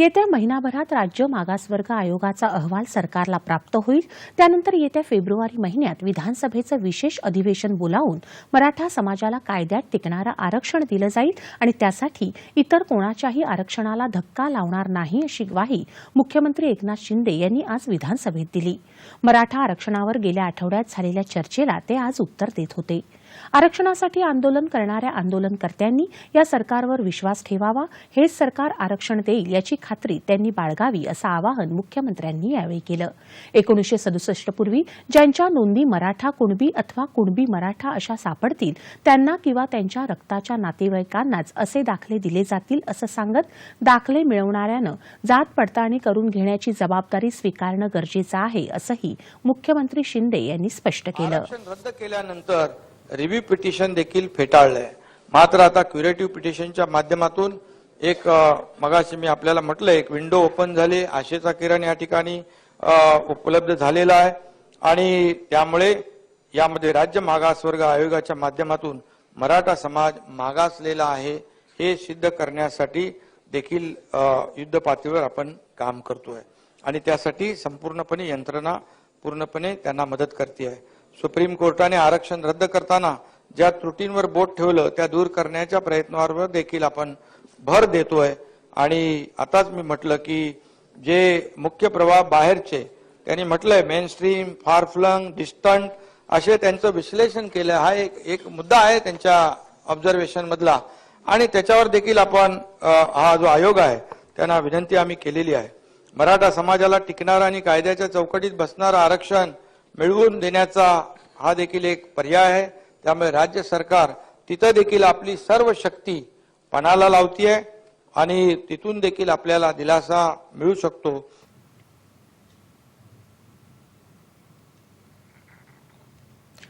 येत्या महिनाभरात राज्य मागासवर्ग आयोगाचा अहवाल सरकारला प्राप्त होईल. त्यानंतर येत्या फेब्रुवारी महिन्यात विधानसभेचं विशेष अधिवेशन बोलावून मराठा समाजाला कायद्यात टिकणारं आरक्षण दिलं जाईल आणि त्यासाठी इतर कोणाच्याही आरक्षणाला धक्का लावणार नाही अशी ग्वाही मुख्यमंत्री एकनाथ शिंदे यांनी आज विधानसभेत दिली. मराठा आरक्षणावर गेल्या आठवड्यात झालेल्या चर्चेला ते आज उत्तर देत होते. आरक्षणासाठी आंदोलन करणाऱ्या आंदोलनकर्त्यांनी या सरकारवर विश्वास ठेवावा हेच सरकार आरक्षण देईल याची खात्री त्यांनी बाळगावी असं आवाहन मुख्यमंत्र्यांनी यावेळी केलं. एकोणीसशे सदुसष्ट पूर्वी ज्यांच्या नोंदी मराठा कुणबी अथवा कुणबी मराठा अशा सापडतील त्यांना किंवा त्यांच्या रक्ताच्या नातेवाईकांनाच असे दाखले दिले जातील असं सांगत दाखले मिळवणाऱ्यानं जात पडताळणी करून घेण्याची जबाबदारी स्वीकारणं गरजेचं आहे असंही मुख्यमंत्री शिंदे यांनी स्पष्ट केलं. रद्द केल्यानंतर रिव्ह्यू पिटिशन देखील फेटाळलंय. मात्र आता क्युरेटिव्ह पिटिशनच्या माध्यमातून एक मगाशी मी आपल्याला म्हटलं एक विंडो ओपन झाली आशेचा किरण या ठिकाणी उपलब्ध झालेला आहे. आणि त्यामुळे यामध्ये राज्य मागासवर्ग आयोगाच्या माध्यमातून मराठा समाज मागासलेला आहे हे सिद्ध करण्यासाठी देखील युद्ध पातळीवर आपण काम करतोय. आणि त्यासाठी संपूर्णपणे यंत्रणा पूर्णपणे त्यांना मदत करते आहे सुप्रीम कोर्टाने आरक्षण रद्द करताना ज्या त्रुटींवर बोट ठेवलं त्या दूर करण्याच्या प्रयत्नावर देखील आपण भर देतोय. आणि आताच मी म्हटलं की जे मुख्य प्रवाह बाहेरचे त्यांनी म्हटलंय मेन स्ट्रीम फारफ्लंग डिस्टंट असे त्यांचं विश्लेषण केलं. हा एक एक मुद्दा आहे त्यांच्या ऑब्झर्वेशन मधला. आणि त्याच्यावर देखील आपण हा जो आयोग आहे त्यांना विनंती आम्ही केलेली आहे. मराठा समाजाला टिकणारा आणि कायद्याच्या चौकटीत बसणारं आरक्षण मिळवून देण्याचा हा देखील एक पर्याय आहे. त्यामुळे राज्य सरकार तिथं देखील आपली सर्व शक्ती पणाला लावतीये आणि तिथून देखील आपल्याला दिलासा मिळू शकतो.